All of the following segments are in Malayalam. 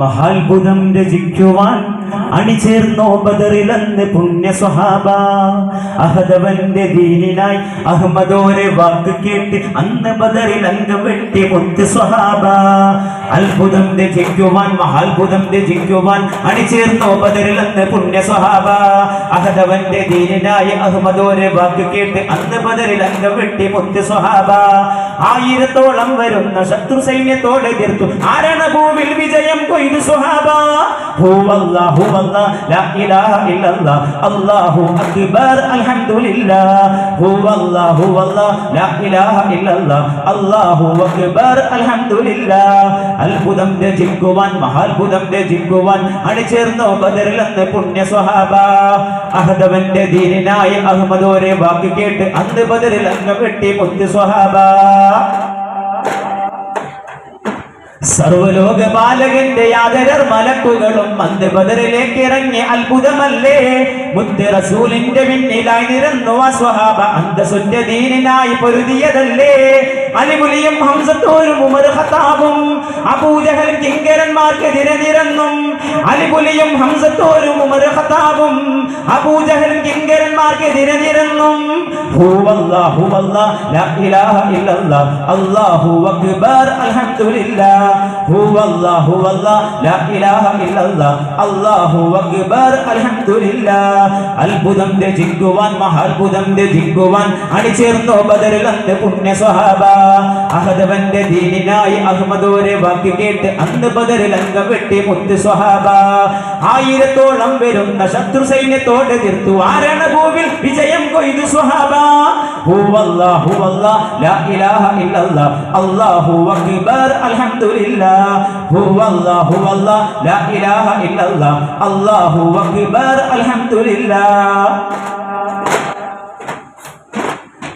മഹാത്ഭുതം രചിക്കുവാൻ അണിചേർന്നോ ബദറിലെന്ന് പുണ്യ സ്വഹാബ അഹദവന്റെ ദീനിനായി അഹമ്മദോരെ വാക്ക് കേട്ട് അന്ന് ബദറിൽ അങ്ങ് വെട്ടി മുത്ത് സ്വഹാബ. അത്ഭുതം രചിക്കുവാൻ മഹാത്ഭുതം രചിക്കുവാൻ അണിചേർന്നോ ബദറിലെന്ന് പുണ്യ സ്വഹാബ അഹദവന്റെ ദീനിനായി അഹമ്മദോരെ വാക്ക് കേട്ട് അന്ന് ബദറിൽ അങ്ങ് വെട്ടി മുത്ത് സ്വഹാബ. ആയിരത്തോളം വരുന്ന ശത്രു സൈന്യത്തോടെ തീർത്തു ആരണഭൂവിൽ വിജയം കൊയ്തു? സുഹാബ ഹുവല്ലാ അല്ലാ ലാ ഇലാഹ ഇല്ലല്ലാ അല്ലാഹു അക്ബർ അൽഹംദുലില്ലാ ഹുവല്ലാ അല്ലാ ലാ ഇലാഹ ഇല്ലല്ലാ അല്ലാഹു അക്ബർ അൽഹംദുലില്ലാ. അത്ഭുതം രചിക്കുവാൻ മഹാത്ഭുതം രചിക്കുവാൻ അണിചേർന്നു ബദറിലെന്ന് പുണ്യ സ്വഹാബ അഹദവന്റെ ദീനിനായി അഹമ്മദോരെ വാക്ക് കേട്ട് അന്ന് ബദറിൽ അങ്ങ് വെട്ടി മുത്ത് സ്വഹാബ സർവലോക ബാലകന്റെ യാതരർ മലക്കുകളും അന്ന് ബദറിലേക്ക് ഇറങ്ങി അത്ഭുതമല്ലേ? മുത്ത് റസൂലിന്റെ പിന്നിലായി നിരന്നു അസ്വഹാബ സ്വഹാബ അന്തസുന്റെ ദീനിനായി പൊരുതിയതല്ലേ? അലിമുലിയും ഹംസത്തോരും ഉമർ ഖത്താബും അബൂജഹൽ കിങ്കരന്മാർക്കെതിരെ നിരന്നും അലിപുലിയും ഹംസത്തോരും ഉമർ ഖത്താബും അബൂജഹൽ കിങ്കരന്മാർക്കെതിരെ നിരന്നും ഹുവല്ലാ ഹുവല്ലാ ലാ ഇലാഹ ഇല്ലല്ലാ അല്ലാഹു അക്ബർ അൽഹംദുലില്ലാ. ഹുവല്ലാ ഹുവല്ലാ ലാ ഇലാഹ ഇല്ലല്ലാ അല്ലാഹു അക്ബർ അൽഹംദുലില്ലാ. അത്ഭുതം രചിക്കുവാൻ മഹാത്ഭുതം രചിക്കുവാൻ അണിചേർന്നോ ബദറിൽ അന്ന് പുണ്യ സ്വഹാബ അഹദവന്റെ ദീനിനായി അഹമ്മദോരെ വാക്ക് കേട്ട് അന്ന് ബദറിൽ അംഗം വെട്ടി മുത്ത് സ്വഹാബ. ആയിരത്തോളം വരുന്ന ശത്രു സൈന്യത്തോടെ തീർത്തു ആരണഭൂവിൽ വിജയം കൊയ്തു സ്വഹാബ? ഇല്ലല്ലാ. അല്ലാഹു ലാ ഇലാഹ ഇല്ലല്ലാഹ് അക്ബർ അൽഹംദുലില്ലാ.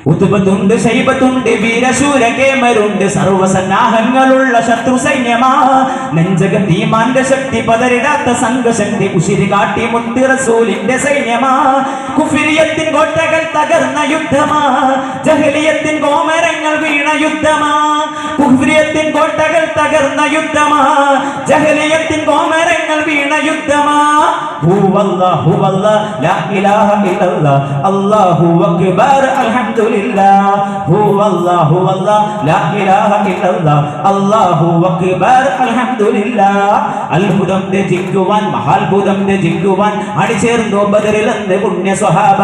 ഉതുബത്തുണ്ട് ശൈബത്തുണ്ട് വീരശൂര കേമരുണ്ട് സർവസന്നാഹങ്ങളുള്ള ശത്രു സൈന്യമാ. നെഞ്ചക തീമാന്റെ ശക്തി പതരിടാത്ത സംഘശക്തി ഉശിരി കാട്ടി മുത്തി റസൂലിന്റെ സൈന്യമാ. കുഫിരിയത്തിൻ കോട്ടകൾ തകർന്ന യുദ്ധമാ. ജഹലിയത്തിൻ കോമരങ്ങൾ വീണ യുദ്ധമാ. കുഫിരിയത്തിൻ കോട്ടകൾ തകർന്ന യുദ്ധമാ. ജഹലിയത്തിൻ കോമരങ്ങൾ വീണ യുദ്ധമാ. അത്ഭുതം രചിക്കുവാൻ മഹാത്ഭുതം രചിക്കുവാൻ അണിചേർന്നു ബദറിൽ അന്ന് പുണ്യ സ്വഹാബ.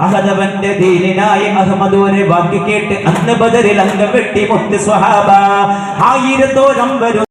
അഹദവന്റെ ദീനിനായി അഹമ്മദോരെ വാക്ക് കേട്ട് അന്ന് ബദറിൽ അംഗം വെട്ടി മുത്ത് സ്വഹാബ. ആയിരത്തോളം വരും